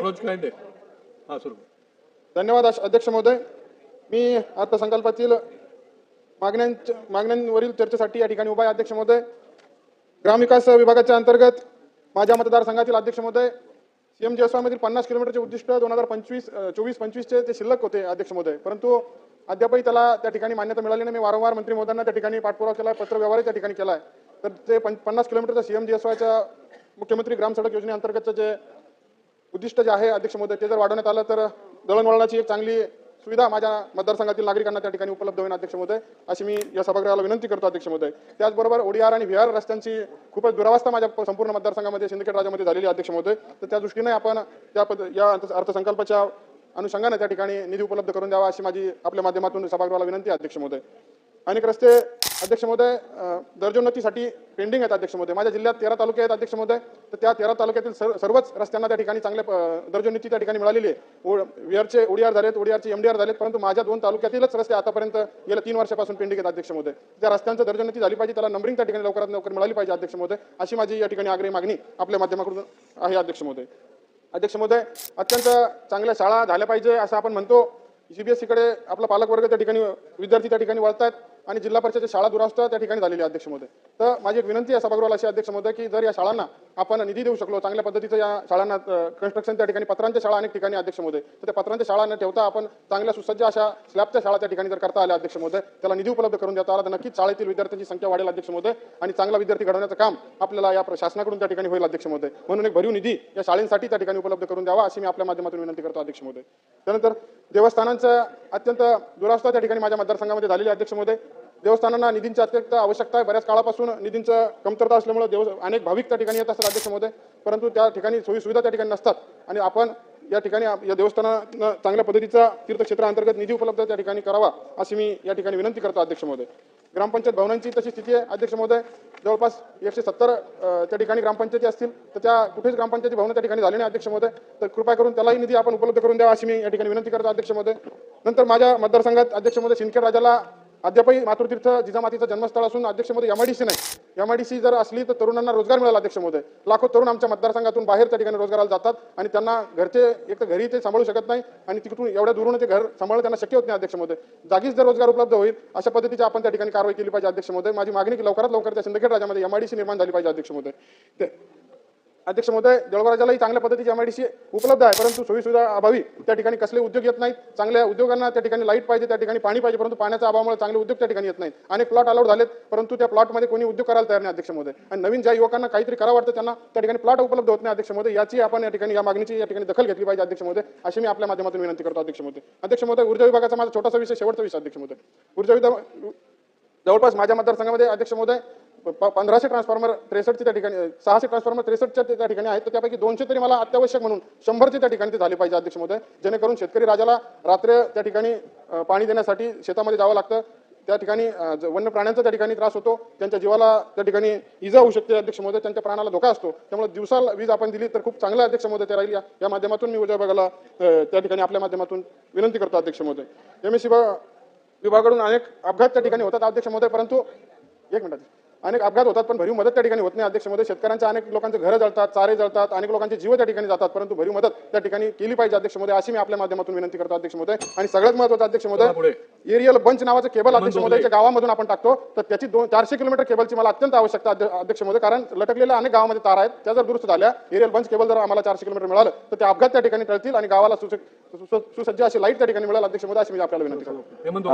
मनोज कांडे हा सुरू. धन्यवाद अश- अध्यक्ष महोदय. मी अर्थसंकल्पातील मागण्यांच्या मागण्यांवरील चर्चेसाठी या ठिकाणी उभा आहे अध्यक्ष महोदय. ग्रामविकास विभागाच्या अंतर्गत माझ्या मतदारसंघातील अध्यक्ष महोदय सीएम मधील पन्नास किलोमीटरचे उद्दिष्ट दोन हजार पंचवीस चोवीस पंचवीसचे ते शिल्लक होते अध्यक्ष महोदय. परंतु अद्यापही त्याला त्या ठिकाणी मान्यता मिळाली नाही. मी वारंवार मंत्री महोदयांना त्या ठिकाणी पाठपुरावा केला पत्र व्यवहारही त्या ठिकाणी केला आहे तर ते पं- पन्नास किलोमीटरचं सीएम जीएसवायच्या मुख्यमंत्री ग्राम सडक योजनेअंतर्गतचं जे उद्दिष्ट जे आहे अध्यक्ष महोदय ते जर वाढवण्यात आलं तर दळणवळणाची एक चांगली सुविधा माझ्या मतदारसंघातील नागरिकांना त्या ठिकाणी उपलब्ध होईल अध्यक्ष महोदय. अशी मी या सभागृहाला विनंती करतो अध्यक्ष महोदय. त्याचबरोबर ओडीआर आणि व्हीआर रस्त्यांची खूपच दुरावस्था माझ्या संपूर्ण मतदारसंघामध्ये सिंदखेड राज्यामध्ये झालेली अध्यक्ष महोदय. तर त्या दृष्टीने आपण त्या पद या अर्थसंकल्पाच्या अनुषंगाने त्या ठिकाणी निधी उपलब्ध करून द्यावा अशी माझी आपल्या माध्यमातून सभागृहाला विनंती अध्यक्ष महोदय. अनेक रस्ते अध्यक्ष महोदय दर्जोन्नतीसाठी पेंडिंग आहेत अध्यक्ष महोदय. माझ्या जिल्ह्यात तेरा तालुके आहेत अध्यक्ष महोदय. तर त्या तेरा तालुक्यातील सर्व- सर्वच रस्त्यांना त्या ठिकाणी चांगल्या दर्जोन्नती त्या ठिकाणी मिळालेली आहे. ओ विआरचे ओडीआर झालेत ओडीआरचे एमडीआर झालेत परंतु माझ्या दोन तालुक्यातीलच रस्ते आतापर्यंत गेल्या तीन वर्षापासून पेंडिंग आहेत अध्यक्ष महोदय. त्या रस्त्यांचं दर्जोन्नती झाली पाहिजे त्याला नंबरिंग त्या ठिकाणी लवकरात लवकर मिळाली पाहिजे अध्यक्ष महोदय. अशी माझी या ठिकाणी आग्रही मागणी आपल्या माध्यमाकडून आहे अध्यक्ष महोदय. अध्यक्ष महोदय अत्यंत चांगल्या शाळा झाल्या पाहिजे असं आपण म्हणतो. सीबीएसईकडे आपला पालकवर्ग त्या ठिकाणी विद्यार्थी त्या ठिकाणी वळतात आणि जिल्हा परिषदेच्या शाळा दुरावस्था त्या ठिकाणी झालेली अध्यक्ष महोदय तर माझी एक विनंती आहे सभागृहाला अशी अध्यक्ष महोदय की जर या शाळांना आपण निधी देऊ शकलो चांगल्या पद्धतीचं या शाळांना कन्स्ट्रक्शन त्या ठिकाणी पत्रांच्या शाळा अनेक ठिकाणी अध्यक्ष महोदय तर त्या पत्रांच्या शाळा न ठेवता आपण चांगल्या सुसज्ज अशा स्लॅबच्या शाळा त्या ठिकाणी जर करता आल्या अध्यक्ष महोदय त्याला निधी उपलब्ध करून देता आला तर नक्कीच शाळेतील विद्यार्थ्यांची संख्या वाढेल अध्यक्ष महोदय आणि चांगला विद्यार्थी घडवण्याचं काम आपल्याला या शासनाकडून त्या ठिकाणी होईल अध्यक्ष महोदय म्हणून एक भरीव निधी या शाळेसाठी त्या ठिकाणी उपलब्ध करून द्यावा अशी मी आपल्या माध्यमातून विनंती करतो अध्यक्ष महोदय त्यानंतर देवस्थानांचं अत्यंत दुरावस्था त्या ठिकाणी माझ्या मतदारसंघामध्ये झालेली अध्यक्ष महोदय देवस्थानांना निधींची अत्यंत आवश्यकता आहे. बऱ्याच काळापासून निधींचं कमतरता असल्यामुळे देव अनेक भाविक त्या ठिकाणी येत असतात अध्यक्ष परंतु त्या ठिकाणी सोयी सुविधा त्या ठिकाणी नसतात. आणि आपण या ठिकाणी या देवस्थानानं चांगल्या पद्धतीचा तीर्थक्षेत्राअंतर्गत निधी उपलब्ध त्या ठिकाणी करावा अशी मी या ठिकाणी विनंती करतो अध्यक्ष महोदय ग्रामपंचायत भवनांची तशी स्थिती आहे. अध्यक्ष महोदय जवळपास एकशे सत्तर त्या ठिकाणी ग्रामपंचायती असतील तर त्या कुठेच ग्रामपंचायती भवन त्या ठिकाणी झाले नाही अध्यक्ष महोदय तर कृपा करून त्यालाही निधी आपण उपलब्ध करून द्यावा अशी मी या ठिकाणी विनंती करतो अध्यक्ष महोदय नंतर माझ्या मतदारसंघात अध्यक्ष महोदय सिंदखेड राजाला अद्यापही मातृतीर्थ जिजामातीचं जन्मस्थळ असून अध्यक्ष महोदय एमआयडीसी नाही. एमआयडीसी जर असली तर तरुणांना रोजगार मिळाला अध्यक्ष लाखो तरुण आमच्या मतदारसंघातून बाहेर त्या ठिकाणी रोजगाराला जातात आणि त्यांना घरचे एक तर घरी ते सांभाळू शकत नाही आणि तिकडून एवढ्या दुरून ते घर सांभाळणं त्यांना शक्य होत नाही अध्यक्ष जागीच जर रोजगार उपलब्ध होईल अशा पद्धतीची आपण त्या ठिकाणी कारवाई केली पाहिजे अध्यक्ष माझी मागणी की लवकरात लवकर त्या सिंदखेड राज्यामध्ये एमआयडीसी निर्माण झाली पाहिजे अध्यक्ष ते- अध्यक्ष महोदय जळगाव राज्यालाही चांगल्या पद्धतीची एमआयडीसी उपलब्ध आहे. परंतु सोयीसुविधा अभावी त्या ठिकाणी कसले उद्योग येत नाहीत. चांगल्या उद्योगांना त्या ठिकाणी लाइट पाहिजे त्या ठिकाणी पाणी पाहिजे परंतु पाण्याच्या अभावामुळे चांगले उद्योग त्या ठिकाणी येत नाहीत. अनेक प्लॉट अलाउड झालेत परंतु त्या प्लॉटमध्ये कोणी उद्योग करायला तयार नाही अध्यक्ष महोदय. आणि नवीन ज्या युवकांना काहीतरी करावं वाटतं त्यांना त्या ठिकाणी प्लॉट उपलब्ध होत नाही अध्यक्ष महोदय. याची आपण या ठिकाणी या मागणीची या ठिकाणी दखल घेतली पाहिजे अध्यक्ष महोदय. अशी मी आपल्या माध्यमातून विनंती करतो अध्यक्ष महोदय. अध्यक्ष महोदय ऊर्जा विभागाचा माझा छोटासा विषय शेवटचा विषय अध्यक्ष महोदय. ऊर्जा विभाग जवळपास माझ्या मतदारसंघामध्ये अध्यक्ष महोदय पंधराशे ट्रान्सफॉर्मर त्रेसष्टचे त्या ठिकाणी सहाशे ट्रान्सफॉर्मर त्रेसष्टच्या त्या ठिकाणी आहेत. तर त्यापैकी दोनशे तरी मला अत्यावश्यक म्हणून शंभरचे त्या ठिकाणी ते झाले पाहिजे अध्यक्ष महोदय जेणेकरून शेतकरी राजाला रात्र त्या ठिकाणी पाणी देण्यासाठी शेतामध्ये जावं लागतं. त्या ठिकाणी वन्य प्राण्यांचा त्या ठिकाणी त्रास होतो. त्यांच्या जीवाला त्या ठिकाणी इजा होऊ शकते अध्यक्ष महोदय त्यांच्या प्राणाला धोका असतो. त्यामुळे दिवसाला वीज आपण दिली तर खूप चांगला अध्यक्ष महोदय त्या राहील या- या माध्यमातून मी उद्या बघायला त्या ठिकाणी आपल्या माध्यमातून विनंती करतो अध्यक्ष महोदय एम एस विभागाकडून अनेक अपघात त्या ठिकाणी होतात अध्यक्ष महोदय परंतु एक मिनिट. अनेक अपघात होतात पण भरीव मदत त्या ठिकाणी होत नाही. अध्यक्ष महोदय शेतकऱ्यांच्या अनेक लोकांचे घरं जळतात चारे जळतात अनेक लोकांचे जीव त्या ठिकाणी जातात परंतु भरीव मदत त्या ठिकाणी केली पाहिजे अध्यक्ष महोदय अशी मी आपल्या माध्यमातून विनंती करतो अध्यक्ष महोदय आणि सगळ्यात महत्वाचं अध्यक्ष महोदय पुढे. एरियल बंच नावाचं केबल अध्यक्ष महोदयच्या गावामधून आपण टाकतो तर त्याची दोन चारशे किलोमीटर केबलची मला अत्यंत आवश्यकता अध्य- अध्यक्ष महोदय कारण लटकलेल्या अनेक गावामध्ये तार आहेत त्या जर दुरुस्त झाल्या एरियल बंच केबल जर आम्हाला चारशे किलोमीटर मिळालं तर ते अपघात त्या ठिकाणी टळतील आणि गावाला सुसज्ज अशी लाइट त्या ठिकाणी मिळेल अध्यक्ष महोदय अशी मी आपल्याला विनंती करतो. हेमंत